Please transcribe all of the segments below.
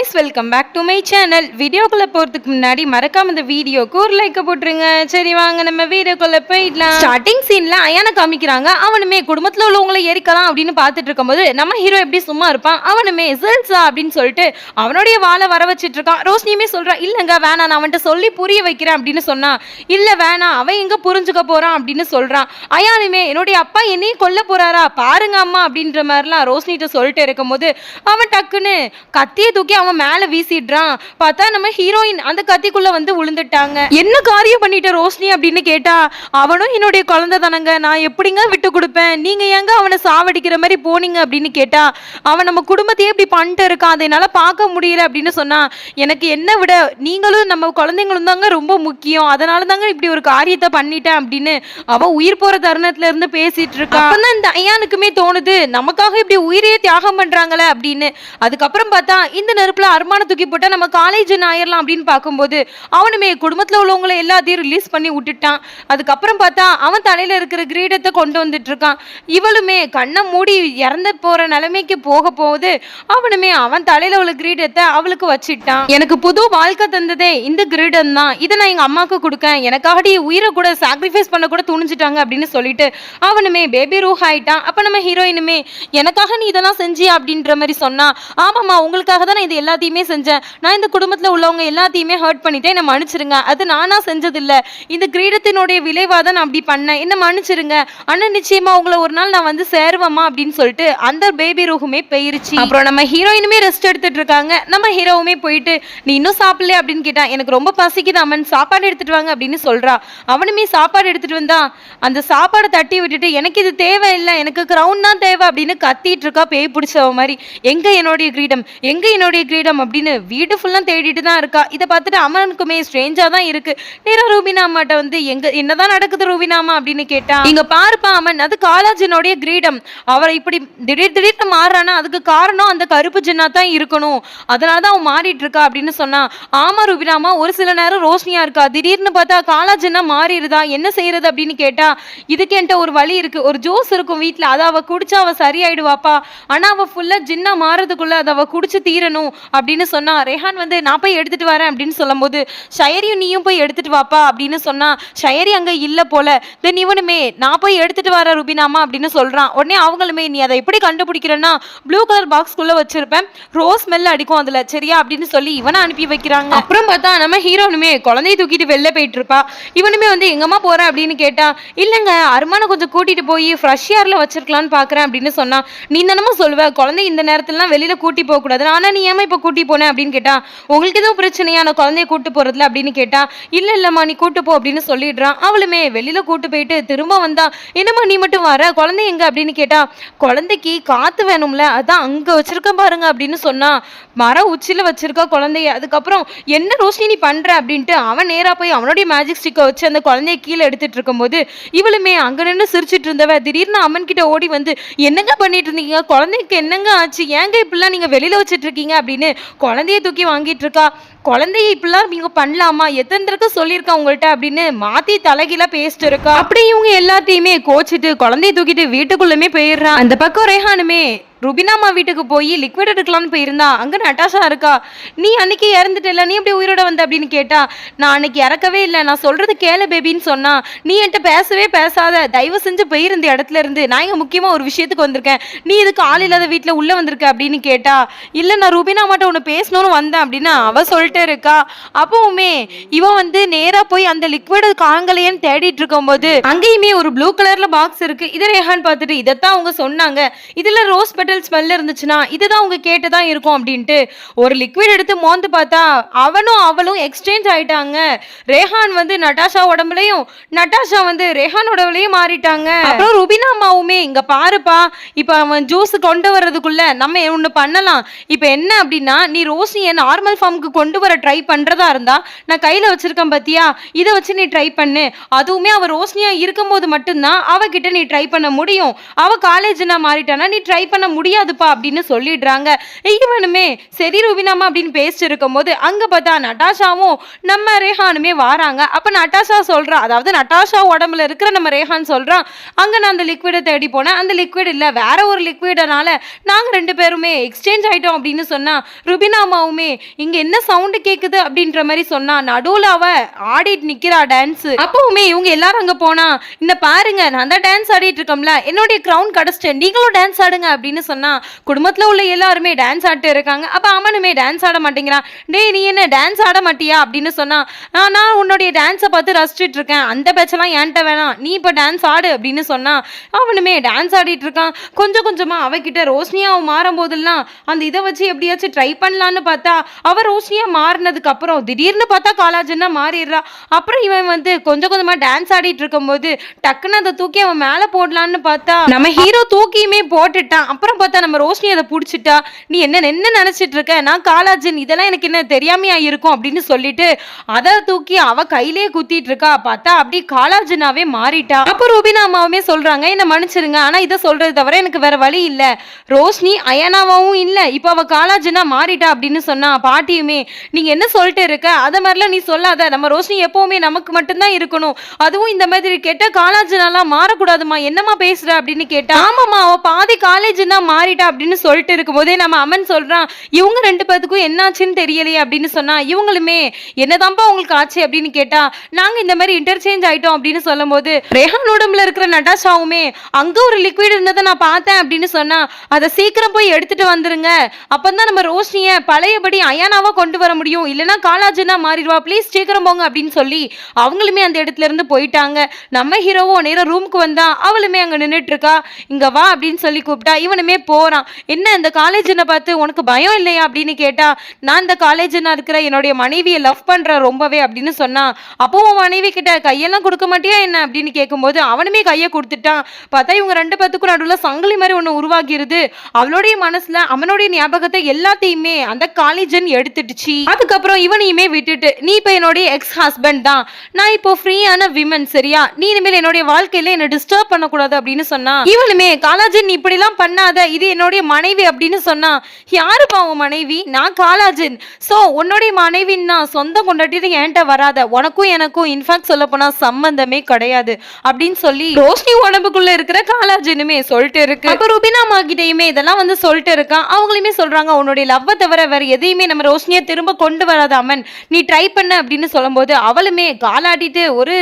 Guys welcome back to my channel வீடியோக்குள்ள போறதுக்கு முன்னாடி மறக்காம இந்த வீடியோக்கு ஒரு லைக் போட்டுருங்க. சரி வாங்க நம்ம வீடியோக்குள்ள போயிடலாம். ஸ்டார்டிங் சீன்ல அயானை காமிக்கிறாங்க. அவனுமே குடும்பத்துல உள்ளவங்களை ஏறிக்கலாம் அப்படின்னு பார்த்துட்டு இருக்கும்போது நம்ம ஹீரோ எப்படி சும்மா இருப்பான்? அவனுமே ஜெல்ஸா அப்படின்னு சொல்லிட்டு அவனுடைய வாழை வர வச்சிட்டு இருக்கான். ரோஷினியுமே சொல்றான் இல்லங்க வேணாம் நான் அவன்கிட்ட சொல்லி புரிய வைக்கிறேன் அப்படின்னு சொன்னா இல்ல வேணாம் அவன் எங்க புரிஞ்சுக்க போறான்? அப்படின்னு சொல்றான். அயானுமே என்னுடைய அப்பா என்னையும் கொல்ல போறாரா? பாருங்க அம்மா அப்படின்ற மாதிரிலாம் ரோஷினிட்ட சொல்லிட்டு இருக்கும்போது அவன் டக்குன்னு கத்தியை தூக்கி அவன் மேல வீசிடுறான். பார்த்தா நம்ம ஹீரோயின் அந்த கத்திக்குள்ள வந்து விழுந்துட்டாங்க. என்ன காரியம் பண்ணிட்ட ரோஷினி அப்படின்னு கேட்டா அவனும் என்னுடைய குழந்தை தானங்க. நான் எப்படிங்க விட்டு கொடுப்பேன்? நீங்க ஏங்க அவனை சாவடிக்கிற மாதிரி போனீங்க? அப்படின்னு கேட்டா அவன் நம்ம குடும்பத்தையே இப்படி பண்ணிட்டு இருக்கான். அதை என்னால பார்க்க முடியல. அப்படின்னு சொன்னா எனக்கு என்ன விட நீங்களும் நம்ம குழந்தைங்களும் தாங்க ரொம்ப முக்கியம். அதனால தாங்க இப்படி ஒரு காரியத்தை பண்ணிட்டேன். அப்படின்னு அவ உயிர் போற தருணத்துல இருந்து பேசிட்டு இருக்கா. அப்பதான் இந்த ஐயானுக்குமே தோணுது நமக்காக இப்படி உயிரையே தியாகம் பண்றாங்களே? அப்படின்னு. அதுக்கப்புறம் பார்த்தா இந்த நெருப்பு நெருப்புல அருமான தூக்கி போட்டா நம்ம காலேஜ் ஆயிரலாம் அப்படின்னு பார்க்கும்போது அவனுமே குடும்பத்துல உள்ளவங்களை எல்லாத்தையும் ரிலீஸ் பண்ணி விட்டுட்டான். அதுக்கப்புறம் பார்த்தா அவன் தலையில இருக்கிற கிரீடத்தை கொண்டு வந்துட்டு இருக்கான் இவளுமே கண்ணை மூடி இறந்து போற நிலைமைக்கு போக போகுது. அவனுமே அவன் தலையில உள்ள கிரீடத்தை அவளுக்கு வச்சிட்டான். எனக்கு புது வாழ்க்கை தந்ததே இந்த கிரீடம் தான். இதை நான் எங்க அம்மாவுக்கு கொடுக்கேன். எனக்காகடி உயிரை கூட சாக்ரிஃபைஸ் பண்ண கூட துணிஞ்சிட்டாங்க அப்படின்னு சொல்லிட்டு அவனுமே பேபி ரூஹ் ஆயிட்டான். அப்ப நம்ம ஹீரோயினுமே எனக்காக நீ இதெல்லாம் செஞ்சியா அப்படின்ற மாதிரி சொன்னா ஆமாம்மா உங்களுக்காக தான் நான் இது எல்லாத்தையுமே செஞ்சேன். நான் இந்த குடும்பத்தில் உள்ளவங்க எல்லாத்தையுமே ஹர்ட் பண்ணிட்டேன். என்னை மன்னிச்சிருங்க. அது நானாக செஞ்சதில்லை. இந்த கிரீடத்தினுடைய விளைவாக தான் நான் அப்படி பண்ணேன். என்ன மன்னிச்சிருங்க. ஆனால் நிச்சயமா உங்களை ஒரு நாள் நான் வந்து சேருவேம்மா அப்படின்னு சொல்லிட்டு அந்த பேபி ரூஹுமே போயிருச்சு. அப்புறம் நம்ம ஹீரோயினுமே ரெஸ்ட் எடுத்துட்டு இருக்காங்க. நம்ம ஹீரோவுமே போயிட்டு நீ இன்னும் சாப்பிடல அப்படின்னு கேட்டான் எனக்கு ரொம்ப பசிக்குது அம்மன். சாப்பாடு எடுத்துட்டு வாங்க அப்படின்னு சொல்றா. அவனுமே சாப்பாடு எடுத்துட்டு வந்தா அந்த சாப்பாடை தட்டி விட்டுட்டு எனக்கு இது தேவையில்லை. எனக்கு கிரவுண்ட் தான் தேவை அப்படின்னு கத்திட்டு இருக்கா. பேய் பிடிச்சவ மாதிரி. எங்க என்னுடைய கிரீடம்? எங்க என்னுடைய கிரீடம் அப்படின்னு வீடு ஃபுல்லாக தேடிட்டு தான் இருக்கா. இதை பார்த்துட்டு அமனுக்குமே ஸ்ட்ரேஞ்சாக தான் இருக்கு. நேரா ரூபினாமாட்ட வந்து எங்க என்னதான் நடக்குது ரூபினாமா அப்படின்னு கேட்டா இங்க பாருப்பா அமன் அது காலாஜனுடைய கிரீடம். அவரை இப்படி திடீர் திடீர்னு மாறுறானா? அதுக்கு காரணம் அந்த கருப்பு ஜின்னா தான் இருக்கணும். அதனால தான் அவன் மாறிட்டு இருக்கா அப்படின்னு சொன்னா ஆமா ரூபினாமா ஒரு சில நேரம் ரோஷனியா இருக்கா? திடீர்னு பார்த்தா காலாஜன்னா மாறிடுதா? என்ன செய்யறது? அப்படின்னு கேட்டா இதுக்கு என்கிட்ட ஒரு வழி இருக்கு. ஒரு ஜூஸ் இருக்கும் வீட்டில் அதை அவ குடிச்சா அவ சரியாயிடுவாப்பா. ஆனா அவ ஃபுல்லா ஜின்னா மாறதுக்குள்ள அதை அவ குடிச்சு தீரணும். அப்படின்னு சொன்னா ரெஹான் வந்து நான் போய் எடுத்துட்டு வரேன் அப்படின்னு சொல்லும்போது ஷயரியும் நீயும் போய் எடுத்துட்டு வாப்பா அப்படின்னு சொன்னா ஷயரி அங்க இல்ல போல. தென் இவனுமே நான் போய் எடுத்துட்டு வரேன் ருபினாமா அப்படின்னு சொல்றான். உடனே அவங்களுமே நீ அதை எப்படி கண்டுபிடிக்கிறேன்னா ப்ளூ கலர் பாக்ஸ்குள்ள வச்சிருப்பேன். ரோஸ் ஸ்மெல் அடிக்கும் அதுல சரியா? அப்படின்னு சொல்லி இவனை அனுப்பி வைக்கிறாங்க. அப்புறம் பார்த்தா நம்ம ஹீரோனுமே குழந்தைய தூக்கிட்டு வெளில போயிட்டு இருப்பா. இவனுமே வந்து எங்கம்மா போறேன் அப்படின்னு கேட்டா இல்லைங்க அருமான கொஞ்சம் கூட்டிட்டு போய் ஃப்ரெஷ் ஏர்ல வச்சிருக்கலாம்னு பாக்குறேன் அப்படின்னு சொன்னா நீ தானமா சொல்லுவ குழந்தை இந்த நேரத்துலலாம் வெளியில கூட்டி போக கூடாது ஆனா நீ ஏமா இப்போ கூட்டி போனேன் அப்படின்னு கேட்டா உங்களுக்கு எதுவும் பிரச்சனையா? நான் குழந்தைய கூட்டு போறதுல? அப்படின்னு கேட்டா இல்ல இல்லம்மா நீ கூட்டு போ அப்படின்னு சொல்லிடுறான். அவளுமே வெளியில கூட்டு போயிட்டு திரும்ப வந்தா என்னம்மா நீ மட்டும் வர? குழந்தை எங்க? அப்படின்னு கேட்டா குழந்தைக்கு காத்து வேணும்ல அதான் அங்க வச்சிருக்க பாருங்க அப்படின்னு சொன்னா மர உச்சில வச்சிருக்கா குழந்தைய. அதுக்கப்புறம் என்ன ரோஷினி நீ பண்ற? அப்படின்ட்டு அவன் நேரா போய் அவனுடைய மேஜிக் ஸ்டிக்கை வச்சு அந்த குழந்தைய கீழே எடுத்துட்டு இருக்கும்போது இவளுமே அங்க நின்று சிரிச்சிட்டு இருந்தவ திடீர்னு அம்மன் கிட்ட ஓடி வந்து என்னங்க பண்ணிட்டு இருந்தீங்க? குழந்தைக்கு என்னங்க ஆச்சு? ஏங்க இப்படிலாம் நீங்க வெளியில வச்சிட்டு இருக்கீங்க? அப்படின்னு குழந்தைய தூக்கி வாங்கிட்டு இருக்கா. குழந்தைய இப்படிலாம் நீங்க பண்ணலாமா? எத்தனை தடவை சொல்லியிருக்கா உங்கள்ட்ட அப்படின்னு மாத்தி தலைகீழ பேசிட்டு இருக்கா. அப்படி இவங்க எல்லாத்தையுமே கோச்சிட்டு குழந்தைய தூக்கிட்டு வீட்டுக்குள்ளமே போயிடுறான் அந்த பக்கம் ரேஹானுமே ருபினாமா வீட்டுக்கு போய் லிக்விட் எடுக்கலாம்னு போயிருந்தா அங்கே நட்டாஷா இருக்கா? நீ அன்னைக்கு இறந்துட்டல நீ எப்படி உயிரோட வந்த அப்படின்னு கேட்டா நான் அன்னைக்கு இறக்கவே இல்லை நான் சொல்றது கேள பேபின்னு சொன்னா நீ என்கிட்ட பேசவே பேசாத தயவு செஞ்சு போயிருந்த இடத்துல இருந்து நான் இங்கே முக்கியமாக ஒரு விஷயத்துக்கு வந்திருக்கேன். நீ இதுக்கு ஆள் இல்லாத வீட்டில் உள்ள வந்திருக்க அப்படின்னு கேட்டா இல்லை நான் ருபினா மாட்ட உன்னை பேசணும்னு வந்தேன் அப்படின்னு அவ சொல்லிட்டு இருக்கா. அப்பவுமே இவன் வந்து நேராக போய் அந்த லிக்விட காங்கலையன்னு தேடிட்டு இருக்கும்போது அங்கேயுமே ஒரு ப்ளூ கலர்ல பாக்ஸ் இருக்கு. இதை ரேஹான் பார்த்துட்டு இதைத்தான் அவங்க சொன்னாங்க. இதில் ரோஸ் பெட்டல் ஸ்மெல் இருந்துச்சுன்னா இதுதான் அவங்க கேட்டதா இருக்கும் அப்படின்ட்டு ஒரு லிக்விட் எடுத்து மோந்து பார்த்தா அவனும் அவளும் எக்ஸ்சேஞ்ச் ஆயிட்டாங்க. ரேஹான் வந்து நட்டாஷா உடம்புலயும் நட்டாஷா வந்து ரேஹான் உடம்புலயும் மாறிட்டாங்க. அப்புறம் ருபினா அம்மாவுமே இங்க பாருப்பா இப்ப அவன் ஜூஸ் கொண்டு வர்றதுக்குள்ள நம்ம ஒண்ணு பண்ணலாம்? இப்ப என்ன அப்படின்னா நீ ரோஷினியை நார்மல் ஃபார்முக்கு கொண்டு வர ட்ரை பண்றதா இருந்தா நான் கையில வச்சிருக்கேன் பாத்தியா? இதை வச்சு நீ ட்ரை பண்ணு. அதுவுமே அவ ரோஷினியா இருக்கும்போது மட்டும்தான் அவகிட்ட நீ ட்ரை பண்ண முடியும். அவ காலேஜ்னா மாறிட்டானா நீ ட்ரை பண்ண முடியாதுப்பா அப்படின்னு சொல்லிடுறாங்க. இவனுமே சரி ருபினாமா அப்படின்னு பேசிட்டு இருக்கும்போது அங்கே பார்த்தா நட்டாஷாவும் நம்ம ரேஹானுமே வாராங்க. அப்போ நட்டாஷா சொல்கிறா அதாவது நட்டாஷா உடம்புல இருக்கிற நம்ம ரேஹான் சொல்கிறான் அங்கே நான் அந்த லிக்விடை தேடி போனேன். அந்த லிக்விட் இல்லை வேற ஒரு லிக்விடனால நாங்கள் ரெண்டு பேருமே எக்ஸ்சேஞ்ச் ஆகிட்டோம் அப்படின்னு சொன்னா ருபினாமாவுமே இங்கே என்ன சவுண்டு கேட்குது அப்படின்ற மாதிரி சொன்னா நடுவில் அவ ஆடிட்டு நிற்கிறா டான்ஸ் அப்பவுமே இவங்க எல்லாரும் அங்கே போனா இந்த பாருங்க நான் தான் டான்ஸ் ஆடிட்டு இருக்கோம்ல. என்னுடைய கிரவுண்ட் கிடைச்சிட்டேன். நீங்களும் டான்ஸ் ஆடுங்க அப்படின்னு சொன்னா குடும்பத்துல உள்ள எல்லாருமே டான்ஸ் ஆடிட்டு இருக்காங்க. அப்ப அவனுமே டான்ஸ் ஆட மாட்டேங்கிறான். டேய் நீ என்ன டான்ஸ் ஆட மாட்டியா? அப்படின்னு சொன்னா நான் நான் உன்னுடைய டான்ஸை பார்த்து ரசிச்சுட்டு இருக்கேன். அந்த பேச்செல்லாம் என்கிட்ட வேணாம். நீ இப்போ டான்ஸ் ஆடு அப்படின்னு சொன்னா அவனுமே டான்ஸ் ஆடிட்டு இருக்கான். கொஞ்சம் கொஞ்சமா அவகிட்ட ரோஷினியா அவன் மாறும் போதெல்லாம் அந்த இதை வச்சு எப்படியாச்சும் ட்ரை பண்ணலான்னு பார்த்தா அவ ரோஷினியா மாறினதுக்கு அப்புறம் திடீர்னு பார்த்தா காலாஜன்னா மாறிடுறா. அப்புறம் இவன் வந்து கொஞ்சம் கொஞ்சமா டான்ஸ் ஆடிட்டு இருக்கும்போது டக்குன்னு அதை தூக்கி அவன் மேலே போடலான்னு பார்த்தா நம்ம ஹீரோ தூக்கியுமே போட்டுட்டான். அப்புறம் பார்த்தா நம்ம ரோஷினி அதை பிடிச்சிட்டா நீ என்ன என்ன நினைச்சிட்டு இருக்க? நான் காலாஜன் இதெல்லாம் எனக்கு என்ன தெரியாமையா இருக்கும்? அப்படின்னு சொல்லிட்டு அதை தூக்கி அவ கையிலேயே குத்திட்டு இருக்கா. பார்த்தா அப்படி காலாஜனாவே மாறிட்டா. அப்போ ரூபினா அம்மாவுமே சொல்றாங்க என்ன மன்னிச்சிருங்க. ஆனா இதை சொல்றது தவிர எனக்கு வேற வழி இல்ல. ரோஷினி அயனாவாவும் இல்ல. இப்போ அவ காலாஜனா மாறிட்டா அப்படின்னு சொன்னா பாட்டியுமே நீங்க என்ன சொல்லிட்டு இருக்க? அத மாதிரிலாம் நீ சொல்லாத. நம்ம ரோஷினி எப்பவுமே நமக்கு மட்டும்தான் இருக்கணும். அதுவும் இந்த மாதிரி கெட்ட காலேஜ்னாலாம் மாறக்கூடாதுமா என்னம்மா பேசுற? அப்படின்னு கேட்டா ஆமாம்மா. அவ பாதி காலேஜ்னா மாறிட்டா அப்படின்னு சொல்லிட்டு இருக்கும்போதே நம்ம அம்மன் சொல்றான் இவங்க ரெண்டு பேத்துக்கும் என்னாச்சுன்னு தெரியலையே அப்படின்னு சொன்னா இவங்களுமே என்னதான்ப்பா உங்களுக்கு ஆச்சு? அப்படின்னு கேட்டா நாங்க இந்த மாதிரி இன்டர்சேஞ்ச் ஆயிட்டோம் அப்படின்னு சொல்லும்போது ரேஹான் உடம்புல இருக்கிற நட்டாஷாவுமே அங்க ஒரு லிக்விட் இருந்ததை நான் பார்த்தேன் அப்படின்னு சொன்னா அதை சீக்கிரம் போய் எடுத்துட்டு வந்துருங்க. அப்பதான் நம்ம ரோஷினிய பழையபடி அயானாவா கொண்டு வர முடியும். இல்லைன்னா காலாஜனா மாறிடுவா. ப்ளீஸ் சீக்கிரம் போங்க அப்படின்னு சொல்லி அவங்களுமே அந்த இடத்துல இருந்து போயிட்டாங்க. நம்ம ஹீரோவோ நேரம் ரூமுக்கு வந்தா அவளுமே அங்க நின்றுட்டு இருக்கா. இங்க வா அப்படின்னு சொல்லி கூப்பிட்டா இவனுமே போறான். என்ன இந்த காலேஜனை பார்த்து உனக்கு பயம் இல்லையா அப்படின்னு கேட்டா நான் இந்த காலேஜனா இருக்கிற என்னுடைய மனைவியை லவ் பண்ணுறேன் ரொம்பவே அப்படின்னு சொன்னா அப்போ உன் மனைவி கிட்ட கையெல்லாம் கொடுக்க மாட்டியா என்ன அப்படின்னு கேட்கும்போது அவனுமே கையை கொடுத்துட்டான். பார்த்தா இவங்க ரெண்டு பேத்துக்கும் நடுவில் சங்கிலி மாதிரி ஒன்று உருவாகிருது. அவளுடைய மனசுல அவனுடைய ஞாபகத்தை எல்லாத்தையுமே அந்த காலேஜன் எடுத்துட்டுச்சு. அதுக்கப்புறம் இவனையுமே விட்டுட்டு நீ இப்போ என்னுடைய எக்ஸ் ஹஸ்பண்ட் தான். நான் இப்போ ஃப்ரீயான விமன் சரியா? நீ இனிமேல் என்னுடைய வாழ்க்கையில என்ன டிஸ்டர்ப் பண்ணக்கூடாது அப்படின்னு சொன்னா இவளுமே காலேஜன் நீ இப்படிலாம் பண்ணாத இது என்னுடைய மனைவி அப்படின்னு சொன்னா யாருப்பா உன் மனைவி? நான் காலாஜன். சோ உன்னுடைய மனைவின்னா சொந்த கொண்டாட்டிட்டு என்கிட்ட வராத. உனக்கும் எனக்கும் இன்ஃபேக்ட் சொல்ல போனா சம்பந்தமே கிடையாது. அப்படின்னு சொல்லி ரோஷினி உடம்புக்குள்ள இருக்கிற காலாஜனுமே சொல்லிட்டு இருக்கு. அப்ப ருபினா அம்மா கிட்டயுமே இதெல்லாம் வந்து சொல்லிட்டு இருக்கான் அவங்களுமே சொல்றாங்க உன்னுடைய லவ்வை தவிர வேற எதையுமே நம்ம ரோஷினியை திரும்ப கொண்டு வராத அம்மன். நீ ட்ரை பண்ண அப்படின்னு சொல்லும்போது அவளுமே காலாட்டிட்டு ஒரு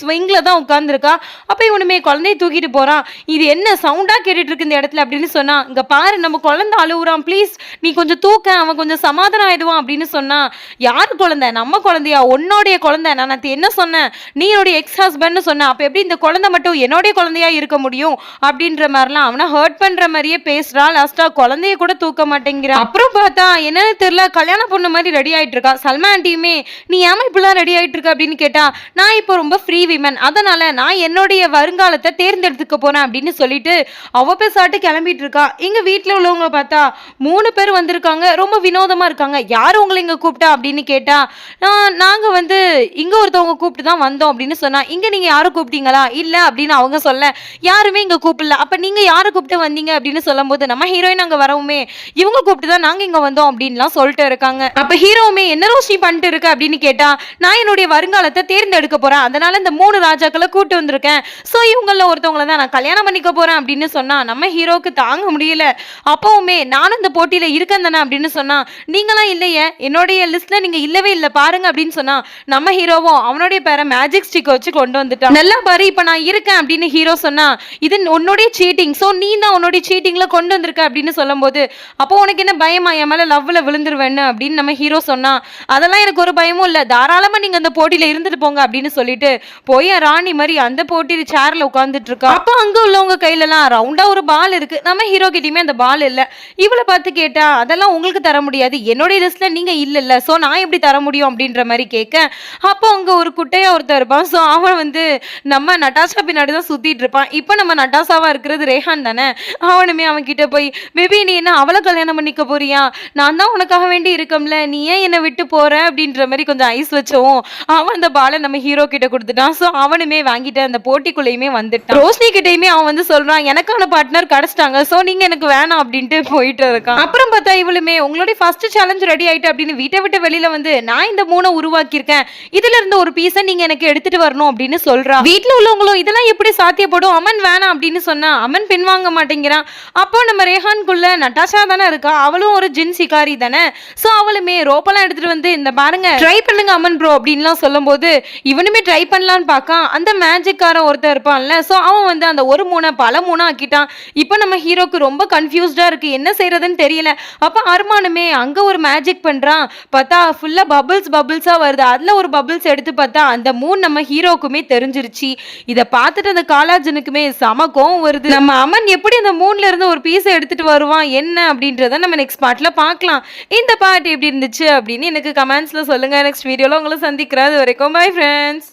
ஸ்விங்ல தான் உட்காந்துருக்கா அப்ப இவனுமே குழந்தைய தூக்கிட்டு போறான் இது என்ன சவுண்டா கேட்டுட்டு இருக்கு இந்த இடத்துல அப்படின்னு சொன்னா இங்க பாரு நம்ம குழந்தை அழுவுறான் ப்ளீஸ் நீ கொஞ்சம் தூக்க அவன் கொஞ்சம் சமாதானம் ஆயிடுவான் அப்படின்னு சொன்னா யார் குழந்தை? நம்ம குழந்தையா? உன்னோடைய குழந்தை. நான் நேத்து என்ன சொன்னேன்? நீ என்னுடைய எக்ஸ் ஹஸ்பண்ட்னு சொன்ன அப்ப எப்படி இந்த குழந்தை மட்டும் என்னுடைய குழந்தையா இருக்க முடியும்? அப்படின்ற மாதிரிலாம் அவனை ஹர்ட் பண்ற மாதிரியே பேசுறா. லாஸ்டா குழந்தைய கூட தூக்க மாட்டேங்கிறான் அப்புறம் பார்த்தா என்னன்னு தெரியல கல்யாண பொண்ணு மாதிரி ரெடி ஆயிட்டு இருக்கா. சல்மா ஆண்டியுமே நீ ஏமா இப்படிலாம் ரெடி ஆயிட்டு இருக்க? அப்படின்னு கேட்டா நான் இப்போ ரொம்ப ஃப்ரீ விமன் அதனால நான் என்னுடைய வருங்காலத்தை தேர்ந்தெடுத்துக்க போறேன் அப்படின்னு சொல்லிட்டு அவ பேசாட்டு கிளம்பிட்டு இருக்கா எங்கள் வீட்டில் உள்ளவங்க பார்த்தா மூணு பேர் வந்திருக்காங்க. ரொம்ப வினோதமாக இருக்காங்க. யார் உங்களை இங்கே கூப்பிட்டா அப்படின்னு கேட்டால் "நான்- வந்து இங்கே ஒருத்தவங்க கூப்பிட்டு தான் வந்தோம் அப்படின்னு சொன்னால் இங்கே நீங்கள் யாரும் கூப்பிட்டீங்களா? இல்லை அப்படின்னு அவங்க சொல்ல யாருமே இங்கே கூப்பிடல. அப்போ நீங்கள் யாரை கூப்பிட்டு வந்தீங்க? அப்படின்னு சொல்லும்போது நம்ம ஹீரோயின் அங்கே வரவுமே இவங்க கூப்பிட்டு தான் நாங்கள் இங்கே வந்தோம் அப்படின்லாம் சொல்லிட்டு இருக்காங்க. அப்போ ஹீரோவுமே என்ன ரோஷி பண்ணிட்டு இருக்க? அப்படின்னு கேட்டால் நான் என்னுடைய வருங்காலத்தை தேர்ந்தெடுக்க போகிறேன் அதனால் இந்த மூணு ராஜாக்களை கூப்பிட்டு வந்திருக்கேன். ஸோ இவங்கள ஒருத்தவங்கள தான் நான் கல்யாணம் பண்ணிக்க போகிறேன் அப்படின்னு சொன்னால் நம்ம ஹீரோக்கு தாங்க முடியல. அப்பவுமே நானும் இந்த போட்டியில இருக்கேன் தானே அப்படின்னு சொன்னா நீங்களாம் இல்லையே என்னுடைய லிஸ்ட்ல நீங்க இல்லவே இல்லை பாருங்க அப்படின்னு சொன்னா நம்ம ஹீரோவும் அவனுடைய பேரை மேஜிக் ஸ்டிக் வச்சு கொண்டு வந்துட்டான் நல்லா பாரு இப்ப நான் இருக்கேன் அப்படின்னு ஹீரோ சொன்னா இது உன்னுடைய சீட்டிங் ஸோ நீ தான் உன்னுடைய சீட்டிங்ல கொண்டு வந்திருக்க அப்படின்னு சொல்லும்போது அப்போ உனக்கு என்ன பயமா என் மேலே லவ்ல விழுந்துருவேன்னு அப்படின்னு நம்ம ஹீரோ சொன்னா அதெல்லாம் எனக்கு ஒரு பயமும் இல்லை தாராளமா நீங்க அந்த போட்டியில இருந்துட்டு போங்க அப்படின்னு சொல்லிட்டு போய் ராணி மாதிரி அந்த போட்டி சேர்ல உட்காந்துட்டு இருக்கா. அப்போ அங்கே உள்ளவங்க கையிலலாம் ரவுண்டாக ரவுண்டா ஒரு பால் இருக்கு. நம்ம ஹீரோ கிட்டயுமே அந்த பால் இல்லை. இவளை பார்த்து கேட்டா அதெல்லாம் உங்களுக்கு தர முடியாது. என்னுடைய லிஸ்ட்ல நீங்க இல்லைல்ல. ஸோ நான் எப்படி தர முடியும்? அப்படின்ற மாதிரி கேட்க அப்போ அங்கே ஒரு குட்டையா ஒருத்தர் இருப்பான். ஸோ அவன் வந்து நம்ம நட்டாஷா பின்னாடி தான் சுத்திட்டு இருப்பான். இப்போ நம்ம நட்டாஷாவா இருக்கிறது ரேஹான் தானே? அவனுமே அவன் கிட்ட போய் பேபி நீ என்ன அவளை கல்யாணம் பண்ணிக்க போறியா? நான் தான் உனக்காக வேண்டி இருக்கம்ல. நீ ஏன் என்னை விட்டு போற? அப்படின்ற மாதிரி கொஞ்சம் ஐஸ் வச்சவும் அவன் அந்த பாலை நம்ம ஹீரோ கிட்ட கொடுத்துட்டான். ஸோ அவனுமே வாங்கிட்டு அந்த போட்டிக்குள்ளேயுமே வந்துட்டான். ரோஷினி கிட்டயுமே அவன் வந்து சொல்றான் எனக்கான பார்ட்னர் கிடைச்சிட்டாங்க. ஸோ நீங்க எனக்கு வேணாம் அப்படின்ட்டு போயிட்டு இருக்கான் அப்புறம் பார்த்தா இவளுமே உங்களுடைய ஃபர்ஸ்ட் சேலஞ்ச் ரெடி ஆயிட்டு அப்படின்னு வீட்டை விட்டு வெளியில வந்து நான் இந்த மூணை உருவாக்கியிருக்கேன். இதுல இருந்து ஒரு பீஸை நீங்க எனக்கு எடுத்துட்டு வரணும் அப்படின்னு சொல்றா. வீட்ல உள்ளவங்களும் இதெல்லாம் எப்படி சாத்தியப்படும்? அமன் வேணாம் அப்படின்னு சொன்னா அமன் பின்வாங்க மாட்டேங்கிறான். அப்போ நம்ம ரேஹான்குள்ள நட்டாஷா தானே இருக்கா? அவளும் ஒரு ஜின் சிகாரி தானே? சோ அவளுமே ரோப்பெல்லாம் எடுத்துட்டு வந்து இந்த பாருங்க ட்ரை பண்ணுங்க அமன் ப்ரோ அப்படின்லாம் சொல்லும்போது இவனுமே ட்ரை பண்ணலான்னு பார்க்கா அந்த மேஜிக்காரன் ஒருத்தன் இருப்பான்ல. சோ அவன் வந்து அந்த ஒரு மூணை பல மூணா ஆக்கிட்டான் இப்போ நம்ம ஹீரோ ஹீரோக்கு ரொம்ப கன்ஃபியூஸ்டாக இருக்கு. என்ன செய்யறதுன்னு தெரியல. அப்போ அருமானுமே அங்கே ஒரு மேஜிக் பண்றான். பார்த்தா ஃபுல்லா பபுள்ஸ் பபுள்ஸாக வருது. அதில் ஒரு பபுள்ஸ் எடுத்து பார்த்தா அந்த மூணு நம்ம ஹீரோக்குமே தெரிஞ்சிருச்சு. இதை பார்த்துட்டு அந்த காலாஜனுக்குமே செம கோவம் வருது. நம்ம அமன் எப்படி அந்த மூணுல இருந்து ஒரு பீஸை எடுத்துட்டு வருவான்? என்ன அப்படின்றத நம்ம நெக்ஸ்ட் பாட்டில் பார்க்கலாம். இந்த பாட்டு எப்படி இருந்துச்சு அப்படின்னு எனக்கு கமெண்ட்ஸில் சொல்லுங்க. நெக்ஸ்ட் வீடியோவில் உங்களை சந்திக்கிறேன். அது வரைக்கும் பை ஃப்ரெண்ட்ஸ்